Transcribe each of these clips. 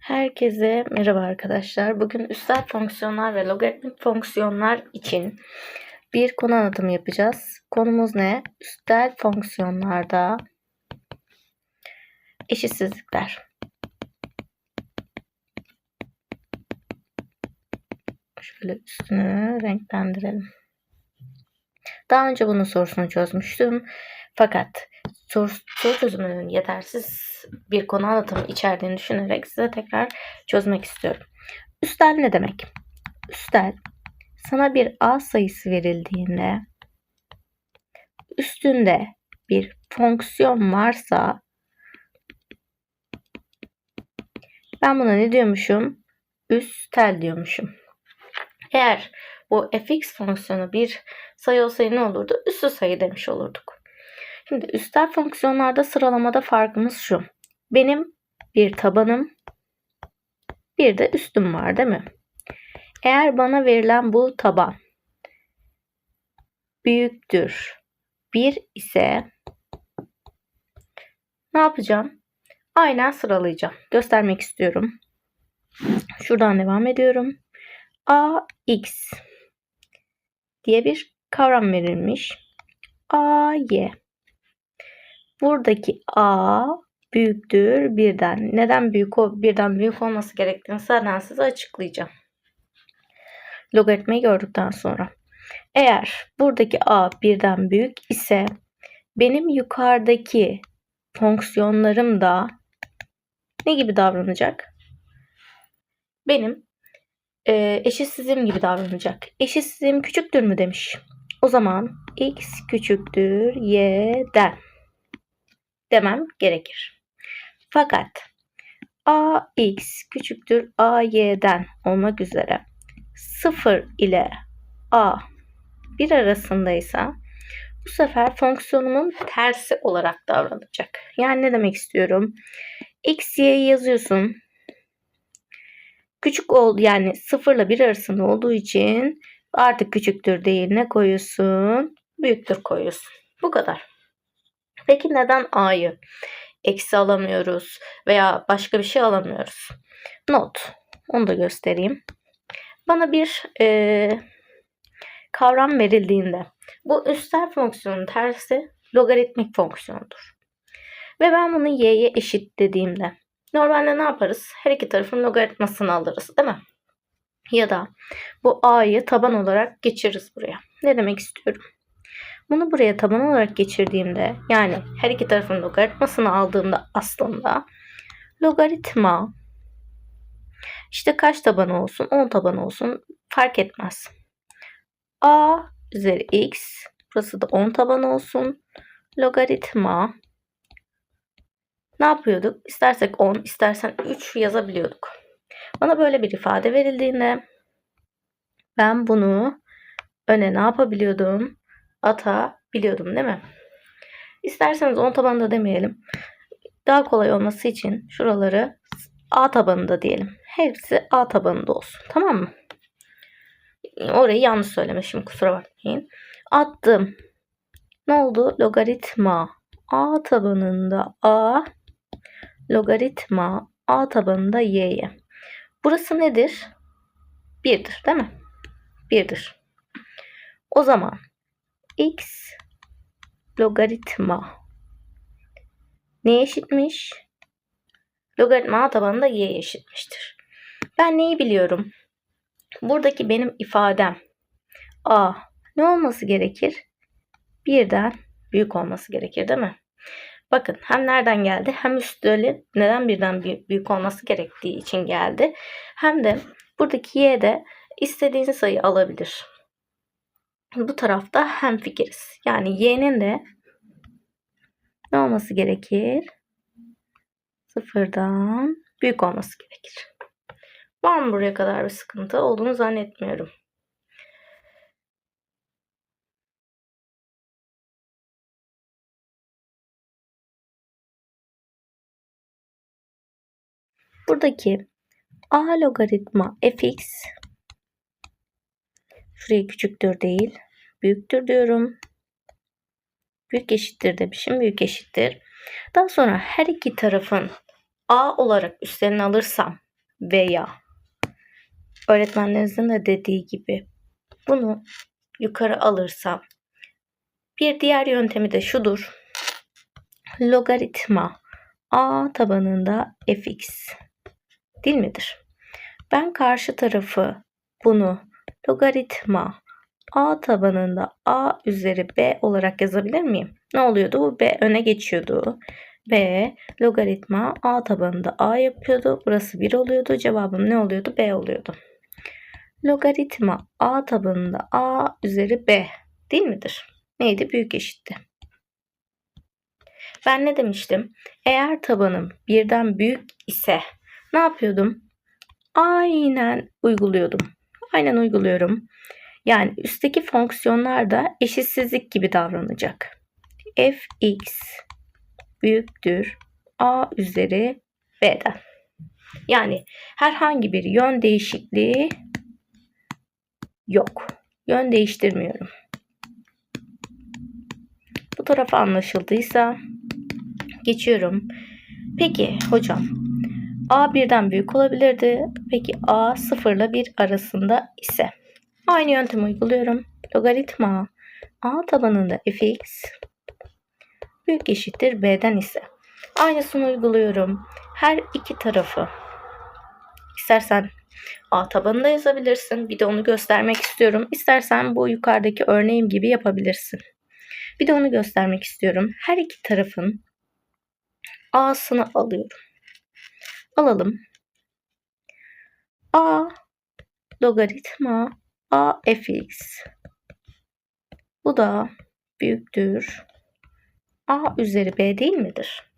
Herkese merhaba arkadaşlar. Bugün üstel fonksiyonlar ve logaritmik fonksiyonlar için bir konu anlatımı yapacağız. Konumuz ne? Üstel fonksiyonlarda eşitsizlikler. Şöyle üstünü renklendirelim. Daha önce bunun sorusunu çözmüştüm. Fakat soru, soru çözümünün yetersiz bir konu anlatımı içerdiğini düşünerek size tekrar çözmek istiyorum. Üstel ne demek? Üstel sana bir a sayısı verildiğinde üstünde bir fonksiyon varsa ben buna ne diyormuşum? Üstel diyormuşum. Eğer bu fx fonksiyonu bir sayı olsaydı ne olurdu? Üstü sayı demiş olurduk. Şimdi üstel fonksiyonlarda sıralamada farkımız şu. Benim bir tabanım, bir de üstüm var değil mi? Eğer bana verilen bu taban büyüktür 1 ise ne yapacağım? Aynen sıralayacağım. Göstermek istiyorum. Şuradan devam ediyorum. AX diye bir kavram verilmiş. AY. Buradaki A büyüktür birden. Neden büyük o birden büyük olması gerektiğini zaten size açıklayacağım. Logaritmayı gördükten sonra. Eğer buradaki A birden büyük ise benim yukarıdaki fonksiyonlarım da ne gibi davranacak? Benim e, eşitsizliğim gibi davranacak. Eşitsizliğim küçüktür mü demiş. O zaman x küçüktür y'den demem gerekir. Fakat ax küçüktür ay'den olmak üzere 0 ile a 1 arasındaysa bu sefer fonksiyonumun tersi olarak davranacak. Yani ne demek istiyorum? x, y'yi yazıyorsun. Küçük ol yani 0 ile 1 arasında olduğu için artık küçüktür değil ne koyuyorsun? Büyüktür koyuyorsun. Bu kadar. Peki neden a'yı eksi alamıyoruz veya başka bir şey alamıyoruz? Not. Onu da göstereyim. Bana bir e, kavram verildiğinde bu üstel fonksiyonun tersi logaritmik fonksiyondur. Ve ben bunu y'ye eşit dediğimde normalde ne yaparız? Her iki tarafın logaritmasını alırız değil mi? Ya da bu a'yı taban olarak geçiririz buraya. Ne demek istiyorum? Bunu buraya taban olarak geçirdiğimde yani her iki tarafın logaritmasını aldığımda aslında logaritma işte kaç taban olsun 10 taban olsun fark etmez. A üzeri x burası da 10 taban olsun. Logaritma ne yapıyorduk? İstersek 10 istersen 3 yazabiliyorduk. Bana böyle bir ifade verildiğinde ben bunu öne ne yapabiliyordum? Atabiliyordum değil mi? İsterseniz 10 tabanında demeyelim. Daha kolay olması için şuraları A tabanında diyelim. Hepsi A tabanında olsun. Tamam mı? Orayı yanlış söylemişim. Kusura bakmayın. Attım. Ne oldu? Logaritma A tabanında A logaritma A tabanında Y'ye. Burası nedir? 1'dir değil mi? 1'dir. O zaman x logaritma ne eşitmiş? Logaritma a tabanında y eşitmiştir. Ben neyi biliyorum? Buradaki benim ifadem a ne olması gerekir? Birden büyük olması gerekir değil mi? Bakın hem nereden geldi hem üstleri neden birden büyük olması gerektiği için geldi. Hem de buradaki y de istediğiniz sayı alabilir bu tarafta hem fikiriz. Yani y'nin de ne olması gerekir? Sıfırdan büyük olması gerekir. Var mı buraya kadar bir sıkıntı? Olduğunu zannetmiyorum. Buradaki a logaritma fx Şuraya küçüktür değil. Büyüktür diyorum. Büyük eşittir demişim. Büyük eşittir. Daha sonra her iki tarafın A olarak üstlerini alırsam veya öğretmenlerinizin de dediği gibi bunu yukarı alırsam bir diğer yöntemi de şudur. Logaritma a tabanında fx değil midir? Ben karşı tarafı bunu logaritma a tabanında a üzeri b olarak yazabilir miyim? Ne oluyordu? Bu b öne geçiyordu. b logaritma a tabanında a yapıyordu. Burası 1 oluyordu. Cevabım ne oluyordu? b oluyordu. Logaritma a tabanında a üzeri b değil midir? Neydi? Büyük eşitti. Ben ne demiştim? Eğer tabanım birden büyük ise ne yapıyordum? Aynen uyguluyordum. Aynen uyguluyorum. Yani üstteki fonksiyonlar da eşitsizlik gibi davranacak. fx büyüktür a üzeri b'den. Yani herhangi bir yön değişikliği yok. Yön değiştirmiyorum. Bu taraf anlaşıldıysa geçiyorum. Peki hocam A birden büyük olabilirdi. Peki A 0 ile 1 arasında ise aynı yöntemi uyguluyorum. Logaritma A tabanında fx büyük eşittir b'den ise aynısını uyguluyorum. Her iki tarafı istersen A tabanında yazabilirsin. Bir de onu göstermek istiyorum. İstersen bu yukarıdaki örneğim gibi yapabilirsin. Bir de onu göstermek istiyorum. Her iki tarafın A'sını alıyorum. Alalım. A logaritma A fx. Bu da büyüktür. A üzeri B değil midir?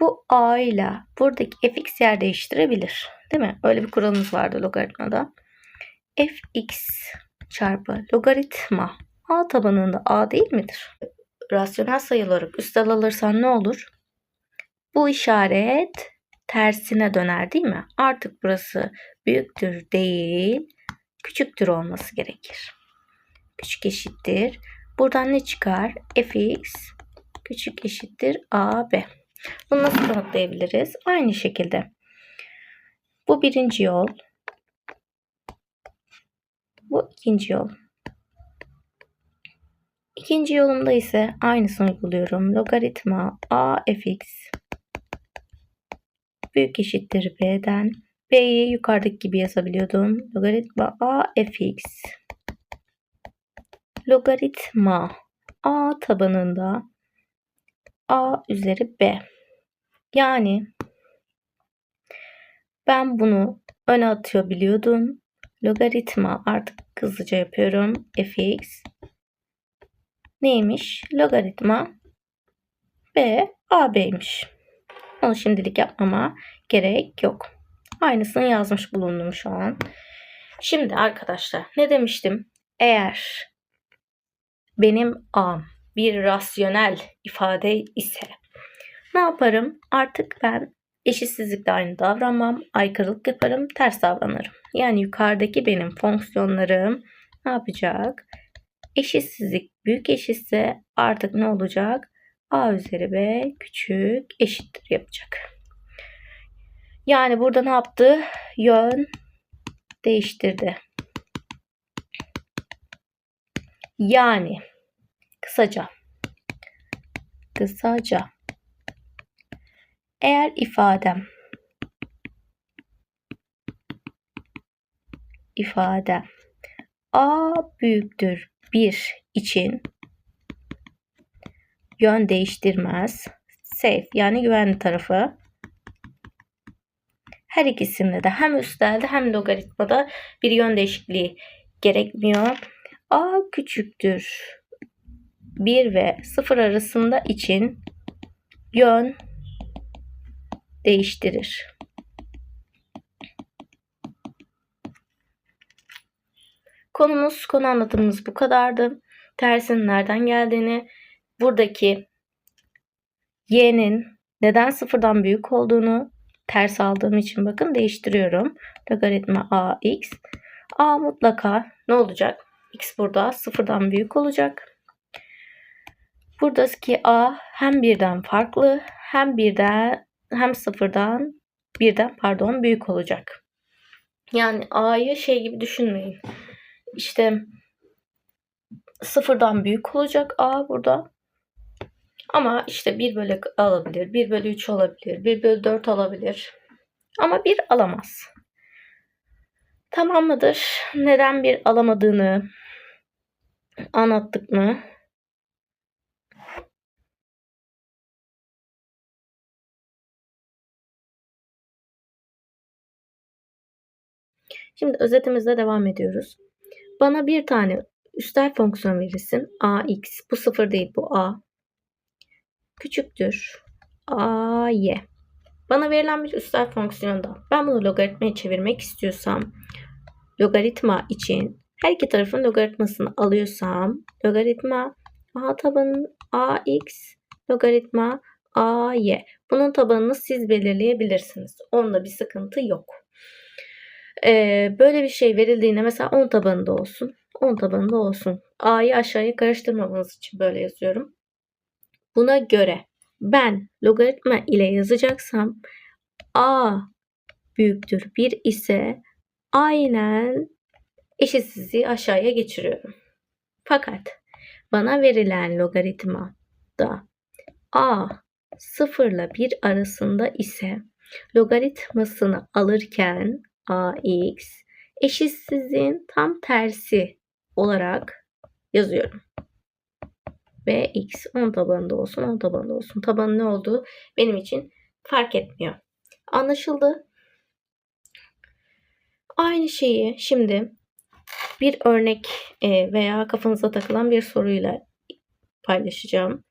Bu A ile buradaki fx yer değiştirebilir. Değil mi? Öyle bir kuralımız vardı logaritmada. fx çarpı logaritma A tabanında A değil midir? Rasyonel sayı olarak üstel alırsan ne olur? Bu işaret tersine döner değil mi? Artık burası büyüktür değil, küçüktür olması gerekir. Küçük eşittir. Buradan ne çıkar? fx küçük eşittir ab. Bunu nasıl kanıtlayabiliriz? Aynı şekilde. Bu birinci yol. Bu ikinci yol. İkinci yolumda ise aynısını uyguluyorum. Logaritma a fx büyük eşittir b'den. b'yi yukarıdaki gibi yazabiliyordum. Logaritma a fx logaritma a tabanında a üzeri b. Yani ben bunu öne atıyor biliyordum. Logaritma artık hızlıca yapıyorum. fx neymiş? Logaritma b ab'ymiş. Onu şimdilik yapmama gerek yok. Aynısını yazmış bulundum şu an. Şimdi arkadaşlar ne demiştim? Eğer benim a'm bir rasyonel ifade ise ne yaparım? Artık ben eşitsizlikle aynı davranmam, aykırılık yaparım, ters davranırım. Yani yukarıdaki benim fonksiyonlarım ne yapacak? Eşitsizlik büyük eşitse artık ne olacak? A üzeri b küçük eşittir yapacak. Yani burada ne yaptı? Yön değiştirdi. Yani kısaca kısaca eğer ifadem ifade a büyüktür 1 için yön değiştirmez. Safe yani güvenli tarafı. Her ikisinde de hem üstelde hem logaritmada bir yön değişikliği gerekmiyor. A küçüktür 1 ve 0 arasında için yön değiştirir. Konumuz, konu anlatımımız bu kadardı. Tersin nereden geldiğini, buradaki y'nin neden sıfırdan büyük olduğunu ters aldığım için bakın değiştiriyorum. Logaritma ax. a mutlaka ne olacak? x burada sıfırdan büyük olacak. Buradaki a hem birden farklı hem birden hem sıfırdan birden pardon büyük olacak. Yani a'yı şey gibi düşünmeyin. İşte sıfırdan büyük olacak a burada. Ama işte 1 bölü alabilir, 1 bölü 3 olabilir, 1 bölü 4 alabilir. Ama 1 alamaz. Tamam mıdır? Neden bir alamadığını anlattık mı? Şimdi özetimizle devam ediyoruz. Bana bir tane üstel fonksiyon verirsin. ax. Bu sıfır değil bu a. Küçüktür. ay. Bana verilen bir üstel fonksiyonda ben bunu logaritmaya çevirmek istiyorsam logaritma için her iki tarafın logaritmasını alıyorsam logaritma a tabanı ax logaritma ay. Bunun tabanını siz belirleyebilirsiniz. Onda bir sıkıntı yok. Ee, böyle bir şey verildiğinde mesela 10 tabanında olsun. 10 tabanında olsun. A'yı aşağıya karıştırmamanız için böyle yazıyorum. Buna göre ben logaritma ile yazacaksam A büyüktür 1 ise aynen eşitsizliği aşağıya geçiriyorum. Fakat bana verilen logaritma da A 0 ile 1 arasında ise logaritmasını alırken ax eşitsizliğin tam tersi olarak yazıyorum. Ve x 10 tabanında olsun 10 tabanında olsun. Tabanı ne olduğu benim için fark etmiyor. Anlaşıldı. Aynı şeyi şimdi bir örnek e, veya kafanıza takılan bir soruyla paylaşacağım.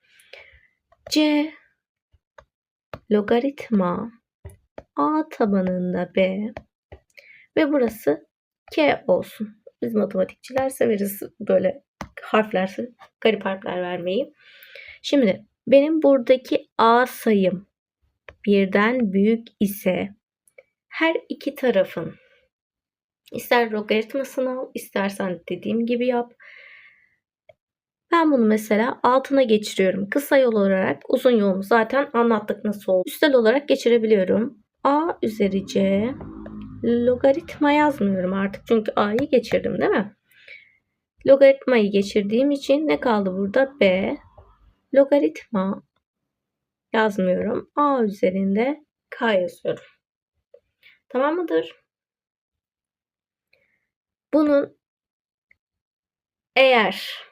C logaritma a tabanında b ve burası K olsun. Biz matematikçiler severiz böyle harfler, garip harfler vermeyi. Şimdi benim buradaki A sayım birden büyük ise her iki tarafın ister logaritmasını al, istersen dediğim gibi yap. Ben bunu mesela altına geçiriyorum. Kısa yol olarak uzun yolu zaten anlattık nasıl oldu. Üstel olarak geçirebiliyorum. A üzeri C logaritma yazmıyorum artık çünkü a'yı geçirdim değil mi? Logaritmayı geçirdiğim için ne kaldı burada? B. Logaritma yazmıyorum. A üzerinde K yazıyorum. Tamam mıdır? Bunun eğer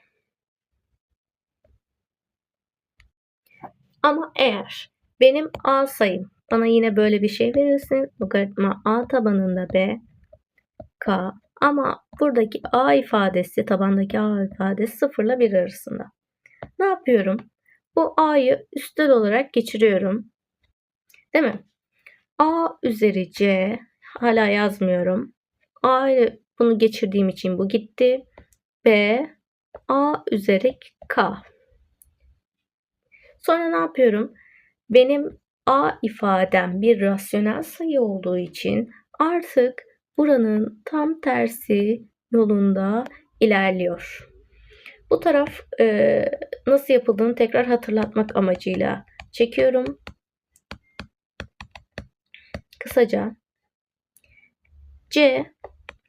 ama eğer benim A sayım bana yine böyle bir şey verirsin. Logaritma a tabanında b k ama buradaki a ifadesi tabandaki a ifadesi 0 ile 1 arasında. Ne yapıyorum? Bu a'yı üstel olarak geçiriyorum. Değil mi? a üzeri c hala yazmıyorum. a'yı bunu geçirdiğim için bu gitti. b a üzeri k. Sonra ne yapıyorum? Benim a ifadem bir rasyonel sayı olduğu için artık buranın tam tersi yolunda ilerliyor. Bu taraf e, nasıl yapıldığını tekrar hatırlatmak amacıyla çekiyorum. Kısaca c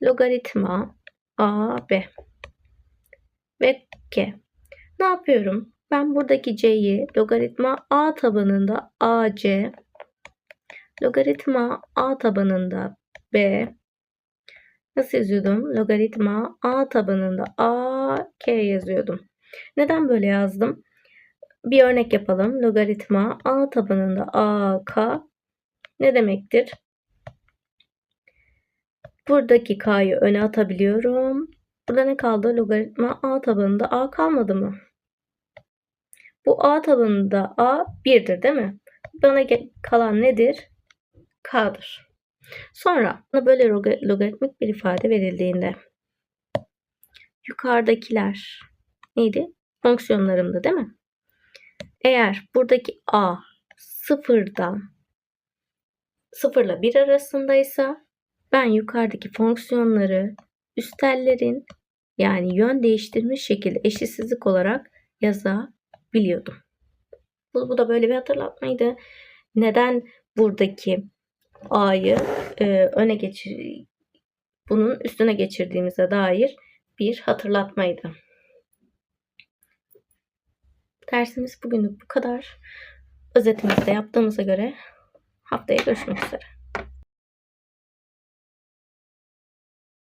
logaritma a b ve k. Ne yapıyorum? Ben buradaki c'yi logaritma a tabanında ac logaritma a tabanında b nasıl yazıyordum? Logaritma a tabanında a k yazıyordum. Neden böyle yazdım? Bir örnek yapalım. Logaritma a tabanında a k ne demektir? Buradaki k'yı öne atabiliyorum. Burada ne kaldı? Logaritma a tabanında a kalmadı mı? Bu A tabanında A 1'dir değil mi? Bana kalan nedir? K'dır. Sonra bana böyle logaritmik bir ifade verildiğinde yukarıdakiler neydi? Fonksiyonlarımdı değil mi? Eğer buradaki A sıfırdan 0 ile 1 arasındaysa ben yukarıdaki fonksiyonları üstellerin yani yön değiştirmiş şekilde eşitsizlik olarak yazabilirim biliyordum. Bu, bu da böyle bir hatırlatmaydı. Neden buradaki A'yı e, öne geçir bunun üstüne geçirdiğimize dair bir hatırlatmaydı. Dersimiz bugünlük bu kadar. Özetimizi de yaptığımıza göre haftaya görüşmek üzere.